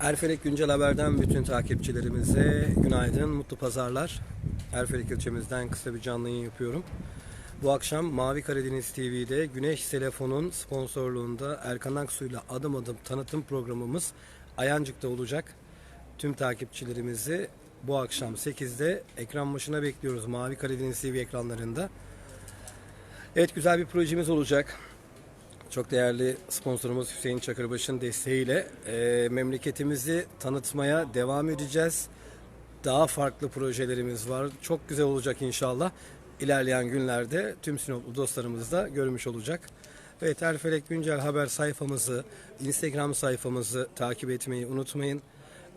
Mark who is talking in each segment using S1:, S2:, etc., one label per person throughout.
S1: Erfelek Güncel Haber'den bütün takipçilerimize günaydın, mutlu pazarlar. Erfelek ilçemizden kısa bir canlı yayın yapıyorum. Bu akşam Mavi Karadeniz TV'de Güneş Telefon'un sponsorluğunda Erkan Aksu'yla adım adım tanıtım programımız Ayancık'ta olacak. Tüm takipçilerimizi bu akşam 8'de ekran başına bekliyoruz Mavi Karadeniz TV ekranlarında. Evet güzel bir projemiz olacak. Çok değerli sponsorumuz Hüseyin Çakırbaş'ın desteğiyle e, memleketimizi tanıtmaya devam edeceğiz. Daha farklı projelerimiz var. Çok güzel olacak inşallah. İlerleyen günlerde tüm Sinoplu dostlarımız da görmüş olacak. Evet Erfelek Güncel Haber sayfamızı, Instagram sayfamızı takip etmeyi unutmayın.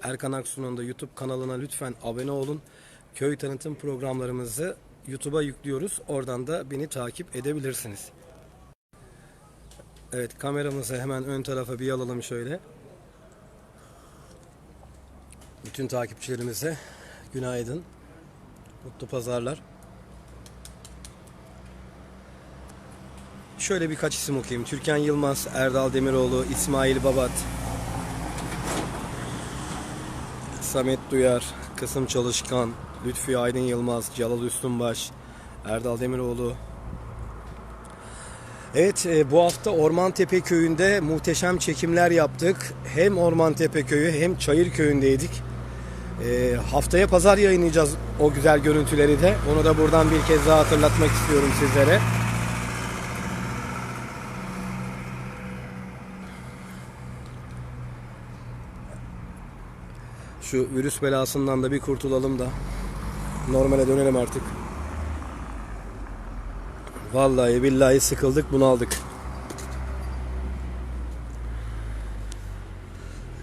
S1: Erkan Aksu'nun da YouTube kanalına lütfen abone olun. Köy tanıtım programlarımızı YouTube'a yüklüyoruz. Oradan da beni takip edebilirsiniz. Evet kameramızı hemen ön tarafa bir alalım şöyle. Bütün takipçilerimize günaydın. Mutlu pazarlar. Şöyle birkaç isim okuyayım. Türkan Yılmaz, Erdal Demiroğlu, İsmail Babat, Samet Duyar, Kısım Çalışkan, Lütfi Aydın Yılmaz, Celal Üstünbaş, Erdal Demiroğlu, Evet e, bu hafta Ormantepe köyünde muhteşem çekimler yaptık. Hem Ormantepe köyü hem Çayır köyündeydik. E, haftaya pazar yayınlayacağız o güzel görüntüleri de. Onu da buradan bir kez daha hatırlatmak istiyorum sizlere. Şu virüs belasından da bir kurtulalım da normale dönelim artık. Vallahi billahi sıkıldık bunaldık.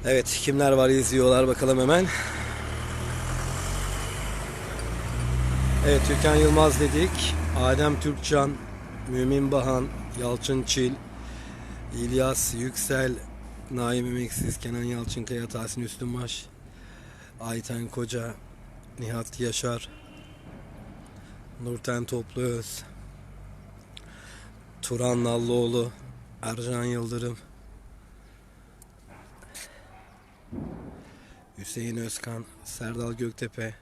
S1: Evet kimler var izliyorlar bakalım hemen. Evet Türkan Yılmaz dedik. Adem Türkcan, Mümin Bahan, Yalçın Çil, İlyas Yüksel, Naim Emeksiz, Kenan Yalçınkaya, Tahsin Üstünbaş, Ayten Koca, Nihat Yaşar, Nurten Topluöz, Turan Nallıoğlu, Ercan Yıldırım, Hüseyin Özkan, Serdal Göktepe,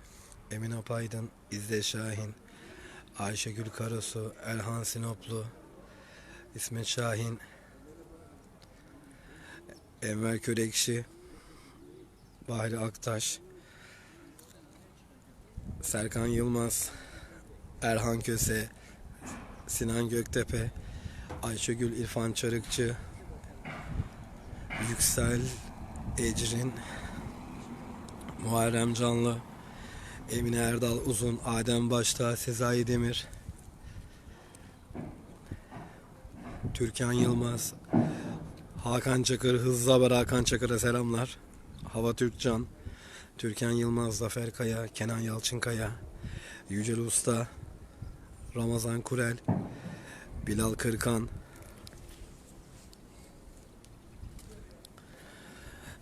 S1: Emin Apaydın, İzzet Şahin, Ayşegül Karasu, Erhan Sinoplu, İsmet Şahin, Enver Körekşi, Bahri Aktaş, Serkan Yılmaz, Erhan Köse, Sinan Göktepe, Ayşegül İrfan Çarıkçı, Yüksel Ecrin, Muharrem Canlı, Emine Erdal Uzun, Adem Başta, Sezai Demir, Türkan Yılmaz, Hakan Çakır, Hızlı Haber Hakan Çakır'a selamlar. Hava Türkcan, Türkan Yılmaz, Zafer Kaya, Kenan Yalçınkaya, Yücel Usta, Ramazan Kurel, Bilal Kırkan,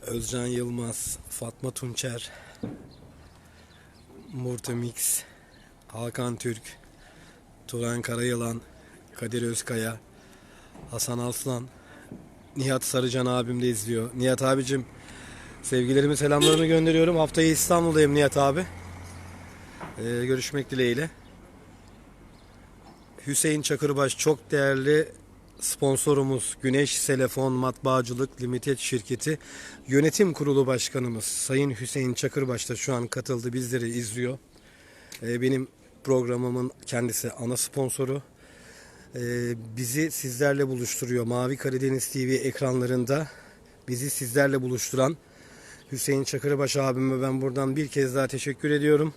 S1: Özcan Yılmaz, Fatma Tunçer, Murti Mix, Hakan Türk, Turan Karayılan, Kadir Özkaya, Hasan Aslan, Nihat Sarıcan abim de izliyor. Nihat abicim sevgilerimi selamlarımı gönderiyorum. Haftaya İstanbul'dayım Nihat abi. Ee, görüşmek dileğiyle. Hüseyin Çakırbaş çok değerli sponsorumuz Güneş Telefon Matbaacılık Limited şirketi yönetim kurulu başkanımız Sayın Hüseyin Çakırbaş da şu an katıldı bizleri izliyor. Ee, benim programımın kendisi ana sponsoru. Ee, bizi sizlerle buluşturuyor. Mavi Karadeniz TV ekranlarında bizi sizlerle buluşturan Hüseyin Çakırbaş abime ben buradan bir kez daha teşekkür ediyorum.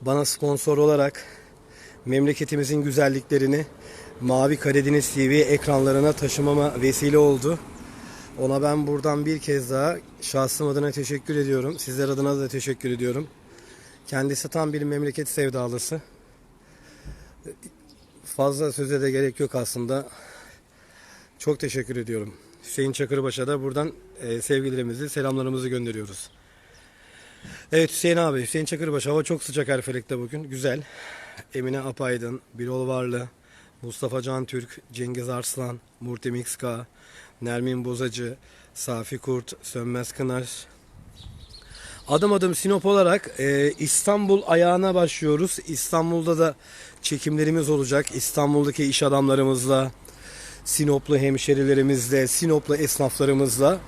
S1: Bana sponsor olarak memleketimizin güzelliklerini Mavi Karadeniz TV ekranlarına taşımama vesile oldu. Ona ben buradan bir kez daha şahsım adına teşekkür ediyorum. Sizler adına da teşekkür ediyorum. Kendisi tam bir memleket sevdalısı. Fazla söze de gerek yok aslında. Çok teşekkür ediyorum. Hüseyin Çakırbaş'a da buradan e, sevgilerimizi, selamlarımızı gönderiyoruz. Evet Hüseyin abi, Hüseyin Çakırbaş hava çok sıcak Erfelek'te bugün. Güzel. Emine Apaydın, Birol Varlı, Mustafa Can Türk, Cengiz Arslan, Murti Mikska, Nermin Bozacı, Safi Kurt, Sönmez Kınar. Adım adım Sinop olarak e, İstanbul ayağına başlıyoruz. İstanbul'da da çekimlerimiz olacak. İstanbul'daki iş adamlarımızla, Sinoplu hemşerilerimizle, Sinoplu esnaflarımızla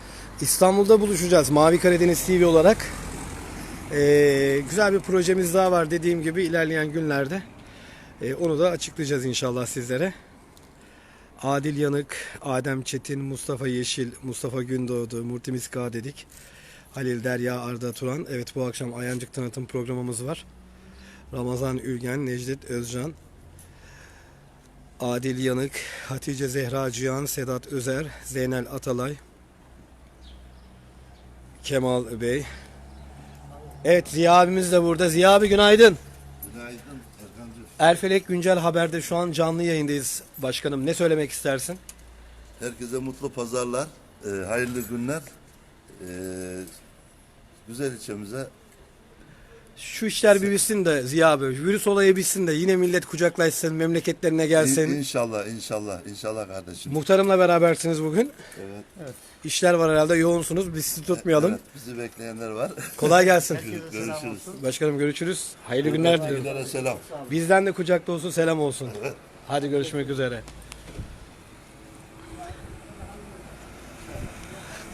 S1: İstanbul'da buluşacağız. Mavi Karadeniz TV olarak e, güzel bir projemiz daha var dediğim gibi ilerleyen günlerde. E, onu da açıklayacağız inşallah sizlere. Adil Yanık, Adem Çetin, Mustafa Yeşil, Mustafa Gündoğdu, Murtimiz K dedik. Halil Derya Arda Turan. Evet bu akşam Ayancık tanıtım programımız var. Ramazan Ülgen, Necdet Özcan, Adil Yanık, Hatice Zehra Cihan, Sedat Özer, Zeynel Atalay, Kemal Bey. Evet Ziya abimiz de burada. Ziya abi günaydın.
S2: Günaydın Erkancığım.
S1: Erfelek Güncel Haber'de şu an canlı yayındayız başkanım. Ne söylemek istersin?
S2: Herkese mutlu pazarlar, e, hayırlı günler. E, güzel ilçemize
S1: Şu işler bir bitsin de Ziya abi. Virüs olayı bitsin de yine millet kucaklaşsın, memleketlerine
S2: İn-
S1: gelsin.
S2: inşallah, inşallah, inşallah kardeşim.
S1: Muhtarımla berabersiniz bugün.
S2: Evet,
S1: İşler var herhalde yoğunsunuz. Biz sizi tutmayalım.
S2: evet, bizi bekleyenler var.
S1: Kolay gelsin.
S2: Görüşürüz.
S1: Başkanım görüşürüz. Hayırlı günler diliyorum.
S2: Günlere selam.
S1: Bizden de kucak dolusu selam olsun. Hadi görüşmek üzere.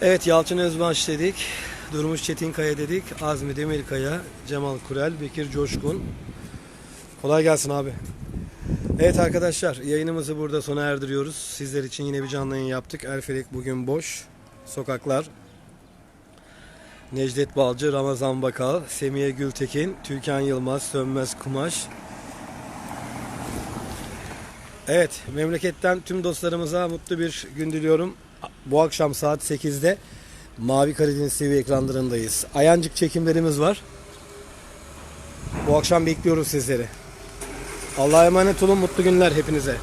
S1: Evet Yalçın Özbaş dedik. Durmuş Çetinkaya dedik. Azmi Demirkaya, Cemal Kurel, Bekir Coşkun. Kolay gelsin abi. Evet arkadaşlar yayınımızı burada sona erdiriyoruz. Sizler için yine bir canlı yayın yaptık. Erfelek bugün boş. Sokaklar. Necdet Balcı, Ramazan Bakal, Semiye Gültekin, Türkan Yılmaz, Sönmez Kumaş. Evet, memleketten tüm dostlarımıza mutlu bir gün diliyorum. Bu akşam saat 8'de Mavi Karadeniz TV ekranlarındayız. Ayancık çekimlerimiz var. Bu akşam bekliyoruz sizleri. Allah'a emanet olun, mutlu günler hepinize.